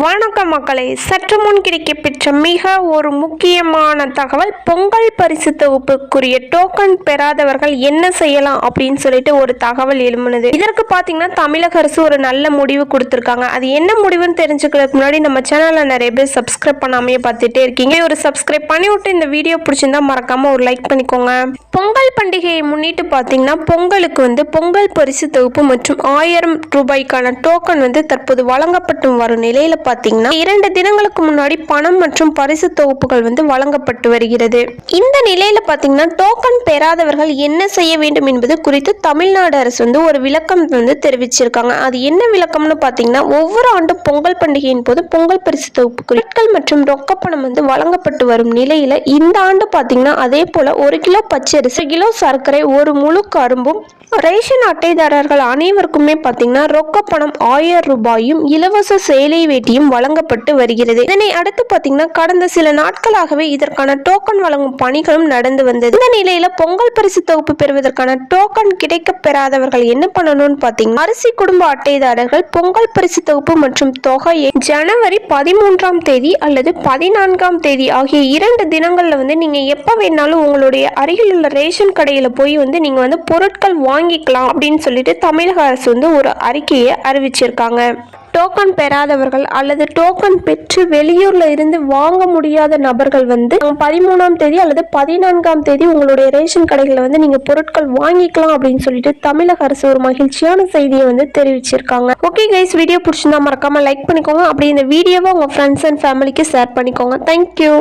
வணக்கம் மக்களே. சற்று முன் கிடைக்கப்பெற்ற மிக ஒரு முக்கியமான தகவல் பொங்கல் பரிசு தொகுப்புக்குரிய டோக்கன் பெறாதவர்கள் என்ன செய்யலாம் அப்படின்னு சொல்லிட்டு ஒரு தகவல் எழும்புனது. இதற்கு பார்த்தீங்கன்னா தமிழக அரசு ஒரு நல்ல முடிவு கொடுத்துருக்காங்க. அது என்ன முடிவுன்னு தெரிஞ்சுக்கிறதுக்கு முன்னாடி நம்ம சேனலில் நிறைய பேர் சப்ஸ்கிரைப் பண்ணாமையே பார்த்துட்டே இருக்கீங்க. ஒரு சப்ஸ்கிரைப் பண்ணி விட்டு இந்த வீடியோ பிடிச்சிருந்தா மறக்காம ஒரு லைக் பண்ணிக்கோங்க. பொங்கல் பண்டிகையை முன்னிட்டு பார்த்தீங்கன்னா பொங்கலுக்கு வந்து பொங்கல் பரிசு தொகுப்பு மற்றும் ஆயிரம் ரூபாய்க்கான டோக்கன் வந்து தற்போது வழங்கப்பட்டு வரும் நிலையில் பார்த்தீங்கன்னா இரண்டு தினங்களுக்கு முன்னாடி பணம் மற்றும் பரிசு தொகுப்புகள் வந்து வழங்கப்பட்டு வருகிறது. இந்த நிலையில பார்த்தீங்கன்னா டோக்கன் பெறாதவர்கள் என்ன செய்ய வேண்டும் என்பது குறித்து தமிழ்நாடு அரசு வந்து ஒரு விளக்கம் வந்து தெரிவிச்சிருக்காங்க. அது என்ன விளக்கம்னு பார்த்தீங்கன்னா ஒவ்வொரு ஆண்டும் பொங்கல் பண்டிகையின் போது பொங்கல் பரிசு தொகுப்பு பொருட்கள் மற்றும் ரொக்கப்பணம் வந்து வழங்கப்பட்டு வரும் நிலையில இந்த ஆண்டு பார்த்தீங்கன்னா அதே போல ஒரு கிலோ பச்சரிசி கிலோ சர்க்கரை ஒரு முழு கரும்பும் ரேஷன் அட்டைதாரர்கள் அனைவருக்குமே பார்த்தீங்கன்னா ரொக்கப்பணம் ஆயிரம் ரூபாயும் இலவச சேலை வேட்டி வேட்டியும் வழங்கப்பட்டு வருகிறது. இதனை அடுத்து பார்த்தீங்கன்னா கடந்த சில நாட்களாகவே இதற்கான டோக்கன் வழங்கும் பணிகளும் நடந்து வந்தது. இந்த நிலையில பொங்கல் பரிசு தொகுப்பு பெறுவதற்கான டோக்கன் கிடைக்க பெறாதவர்கள் என்ன பண்ணணும்னு பார்த்தீங்கன்னா அரிசி குடும்ப அட்டைதாரர்கள் பொங்கல் பரிசு தொகுப்பு மற்றும் தொகையை ஜனவரி பதிமூன்றாம் தேதி அல்லது பதினான்காம் தேதி ஆகிய இரண்டு தினங்கள்ல வந்து நீங்க எப்ப வேணாலும் உங்களுடைய அருகில் உள்ள ரேஷன் கடையில போய் வந்து நீங்க வந்து பொருட்கள் வாங்கிக்கலாம் அப்படின்னு சொல்லிட்டு தமிழக அரசு வந்து ஒரு அறிக்கையை அறிவிச்சிருக்காங்க. டோக்கன் பெறாதவர்கள் அல்லது டோக்கன் பெற்று வெளியூர்ல இருந்து வாங்க முடியாத நபர்கள் வந்து பதிமூணாம் தேதி அல்லது பதினான்காம் தேதி உங்களுடைய ரேஷன் கடைகளில் வந்து நீங்க பொருட்கள் வாங்கிக்கலாம் அப்படின்னு சொல்லிட்டு தமிழக அரசு ஒரு மகிழ்ச்சியான செய்தியை வந்து தெரிவிச்சிருக்காங்க. ஓகே கைஸ் வீடியோ பிடிச்சிருந்தா மறக்காம லைக் பண்ணிக்கோங்க. அப்படி இந்த வீடியோவை உங்க ஃப்ரெண்ட்ஸ் அண்ட் ஃபேமிலிக்கு ஷேர் பண்ணிக்கோங்க. Thank you